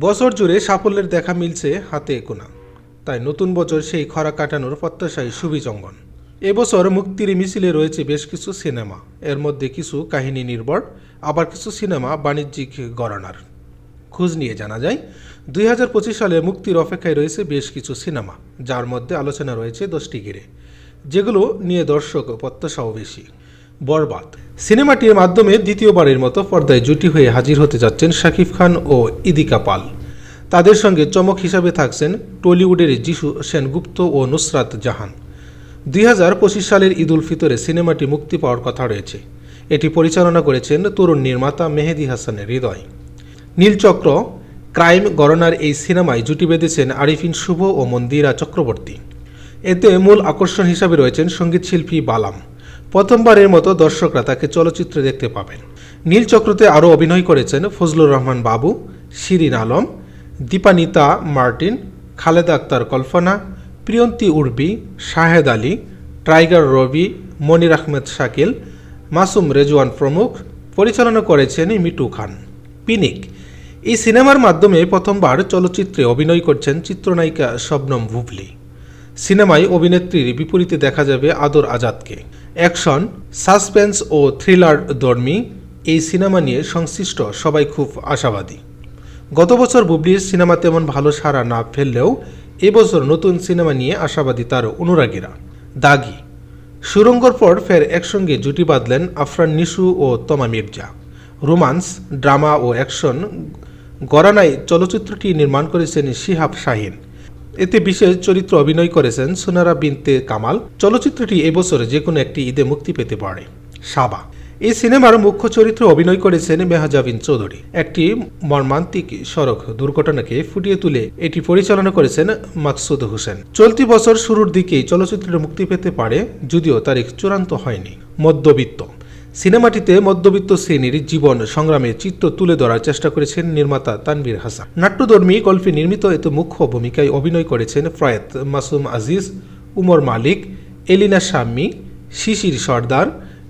বছর জুড়ে সাফল্যের দেখা মিলছে হাতে কোনা তাই নতুন বছর সেই খরা কাটানোর প্রত্যাশায় সুবিচঙ্গন এবছর মুক্তির মিছিলে রয়েছে বেশ কিছু সিনেমা। এর মধ্যে কিছু কাহিনী নির্ভর, আবার কিছু সিনেমা বাণিজ্যিক গণনার খোঁজ নিয়ে জানা যায়, দুই হাজার পঁচিশ সালে মুক্তির অপেক্ষায় রয়েছে বেশ কিছু সিনেমা, যার মধ্যে আলোচনা রয়েছে দশটি ঘিরে। যেগুলো নিয়ে দর্শক প্রত্যাশাও বেশি। বরবাদ সিনেমাটির মাধ্যমে দ্বিতীয়বারের মতো পর্দায় জুটি হয়ে হাজির হতে যাচ্ছেন শাকিব খান ও ইদিকা পাল। তাদের সঙ্গে চমক হিসাবে থাকছেন টলিউডের যিশু সেনগুপ্ত ও নুসরাত জাহান। দুই হাজার পঁচিশ সালের ঈদ উল ফিতরে সিনেমাটি মুক্তি পাওয়ার কথা রয়েছে। এটি পরিচালনা করেছেন তরুণ নির্মাতা মেহেদি হাসানের হৃদয়। নীলচক্র ক্রাইম গণনার এই সিনেমায় জুটি বেঁধেছেন আরিফিন শুভ ও মন্দিরা চক্রবর্তী। এতে মূল আকর্ষণ হিসাবে রয়েছেন সঙ্গীতশিল্পী বালাম। প্রথমবারের মতো দর্শকরা তাকে চলচ্চিত্রে দেখতে পাবেন। নীল চক্রতে আরও অভিনয় করেছেন ফজলুর রহমান বাবু, শিরিন আলম, দীপানিতা মার্টিন, খালেদা আক্তার কল্পনা, প্রিয়ন্তী উর্বি, শাহেদ আলী, টাইগার রবি, মনির আহমেদ শাকিল, মাসুম রেজওয়ান প্রমুখ পরিচালনা করেছেন মিটু খান। পিনিক, এই সিনেমার মাধ্যমে প্রথমবার চলচ্চিত্রে অভিনয় করছেন চিত্রনায়িকা শবনম বুবলি। সিনেমায় অভিনেত্রীর বিপরীতে দেখা যাবে আদর আজাদকে। অ্যাকশন, সাসপেন্স ও থ্রিলার ধর্মী এই সিনেমা নিয়ে সংশ্লিষ্ট সবাই খুব আশাবাদী। গত বছর বুবলির সিনেমা তেমন ভালো সাড়া না ফেললেও এবছর নতুন সিনেমা নিয়ে আশাবাদী তার অনুরাগীরা। দাগি। সুরঙ্গর পর ফের একসঙ্গে জুটি বাঁধলেন আফরান নিশু ও তমা মির্জা। রোমান্স, ড্রামা ও অ্যাকশন গরানায় চলচ্চিত্রটি নির্মাণ করেছেন শিহাব শাহিন। এতে বিশেষ চরিত্র অভিনয় করেছেন সোনারা বিনতে কামাল। চলচ্চিত্রটি এবছর যে কোনো একটি ঈদে মুক্তি পেতে পারে। সাবা। এই সিনেমার মুখ্য চরিত্রে অভিনয় করেছেন মেহাজাবিন চৌধুরী। একটি মর্মান্তিক সড়ক দুর্ঘটনাকে ফুটিয়ে তুলে এটি পরিচালনা করেছেন মাকসুদ হোসেন। চলতি বছর শুরুর দিকেই চলচ্চিত্রের মুক্তি পেতে পারে, যদিও তারিখ চূড়ান্ত হয়নি। মধ্যবিত্ত। সিনেমাটিতে মধ্যবিত্ত শ্রেণির জীবন সংগ্রামের চিত্র তুলে ধরার চেষ্টা করেছেন নির্মাতা তানভীর হাসান। নাট্যধর্মী গল্পে নির্মিত এতে মুখ্য ভূমিকায় অভিনয় করেছেন প্রয়াত মাসুম আজিজ, উমর মালিক, এলিনা শাম্মী শিশির সর্দার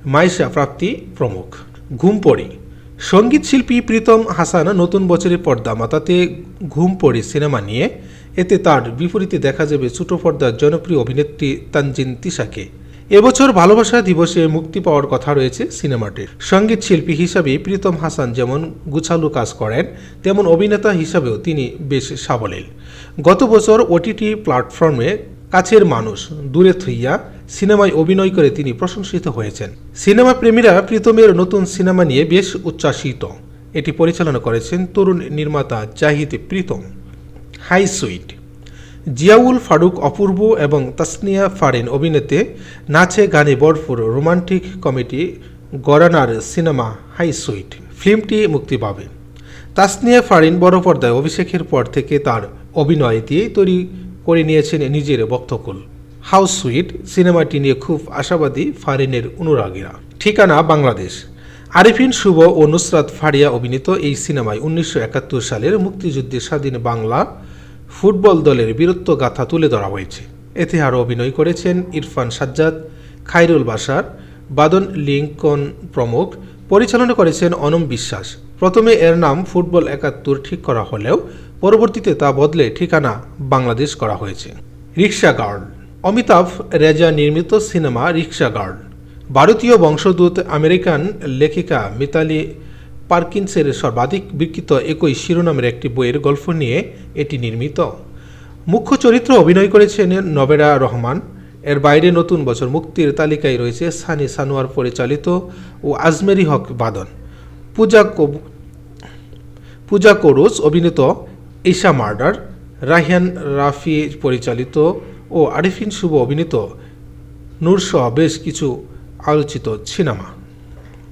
মাইশা প্রাপ্তি প্রমুখ। ঘুম ঘুমপড়ি সংগীত শিল্পী প্রীতম হাসান নতুন বছরের পর্দা মাতাতে ঘুম ঘুমপড়ি সিনেমা নিয়ে। এতে তার বিপরীতে দেখা যাবে ছোট পর্দার জনপ্রিয় অভিনেত্রী তানজিন তিশাকে। এবছর ভালোবাসা দিবসে মুক্তি পাওয়ার কথা রয়েছে সিনেমাটির। সংগীত শিল্পী হিসাবে প্রীতম হাসান যেমন গুছালু কাজ করেন, তেমন অভিনেতা হিসাবেও তিনি বেশ সাবলীল। গত বছর ওটিটি প্ল্যাটফর্মে কাছের মানুষ, দূরে থইয়া সিনেমায় অভিনয় করে তিনি প্রশংসিত হয়েছেন। সিনেমা প্রেমীরা প্রীতমের নতুন সিনেমা নিয়ে বেশ উচ্ছ্বাসিত। এটি পরিচালনা করেছেন তরুণ নির্মাতা জাহিদ প্রীতম। Hi sweet. জিয়াউল ফারুক অপূর্ব এবং তাসনিয়া ফারিন অভিনেতে নাচে গানে বরফুর রোমান্টিক কমেডি গরানার সিনেমা হাই সুইট ফিল্মটি মুক্তি পাবে। তাসনিয়া ফারিন বড় পর্দায় অভিষেকের পর থেকে তার অভিনয় দিয়ে তৈরি করে নিয়েছেন নিজের বক্তকুল। হাউস সুইট সিনেমাটি নিয়ে খুব আশাবাদী ফারিনের অনুরাগীরা। ঠিকানা বাংলাদেশ। আরিফিন শুভ ও নুসরাত ফারিয়া অভিনীত এই সিনেমায় উনিশশো একাত্তর সালের মুক্তিযুদ্ধের স্বাধীন বাংলা ফুটবল দলের বীরত্ব গাথা তুলে ধরা হয়েছে। এতে আরও অভিনয় করেছেন ইরফান সাজ্জাদ খাইরুল বাসার বাদন লিঙ্কন প্রমুখ। পরিচালনা করেছেন অনম বিশ্বাস। প্রথমে এর নাম ফুটবল একাত্তর ঠিক করা হলেও পরবর্তীতে তা বদলে ঠিকানা বাংলাদেশ করা হয়েছে। রিক্সা গার্ড অমিতাভ রেজা নির্মিত সিনেমা রিক্সা গার্ড ভারতীয় বংশোদ্ভূত আমেরিকান লেখিকা মিতালি পার্কিন্সের সর্বাধিক বিকৃত একই শিরোনামের একটি বইয়ের গল্প নিয়ে এটি নির্মিত। মুখ্য চরিত্র অভিনয় করেছেন নবেরা রহমান। এর বাইরে নতুন বছর মুক্তির তালিকায় রয়েছে সানি সানোয়ার পরিচালিত ও আজমেরি হক বাদন। পূজা পূজা কোরস অভিনীত ঈশা মার্ডার, রাহিয়ান রাফি পরিচালিত ও আরিফিন শুভ অভিনীত নূরসহ বেশ কিছু আলোচিত সিনেমা।